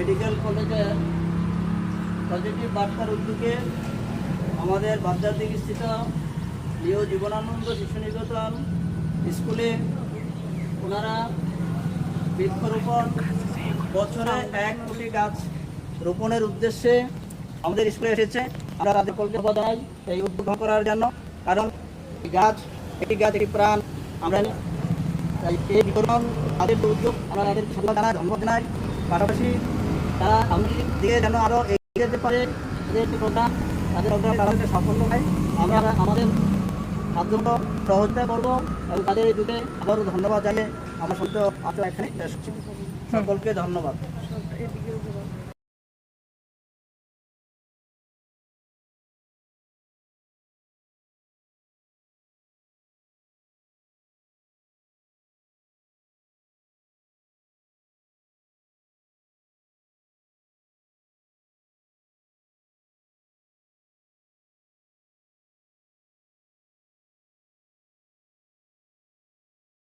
Medical কলেজে positive বার্তার উদ্যোগে আমাদের বাদ্যাদিক স্থিত লিও জীবনানন্দ শিশু নিকেতন স্কুলে ওনারা বৃক্ষরোপণ বছরে এক কোটি গাছ রোপণের উদ্দেশ্যে আমাদের স্কুলে এসেছে। আমরা তাদের কলকাতা জানাই এই উদ্যোগ করার জন্য। কারণ গাছ একটি গাছ, একটি প্রাণ। আমরা এই বিতরণ, তাদের উদ্যোগ, আমরা তাদের সাধুবাদ জানাই, ধন্যবাদ জানাই। পাশাপাশি তারা সামনের দিকে যেন আরও এগিয়ে যেতে পারে, তাদের একটি প্রোগ্রাম, তাদের প্রোগ্রাম তারা সফল হয় আমরা আমাদের মাধ্যমে সহযোগিতা করব এবং তাদের এই যুগে আবারও ধন্যবাদ জানিয়ে আমার সত্য আপনার এখানে সকলকে ধন্যবাদ।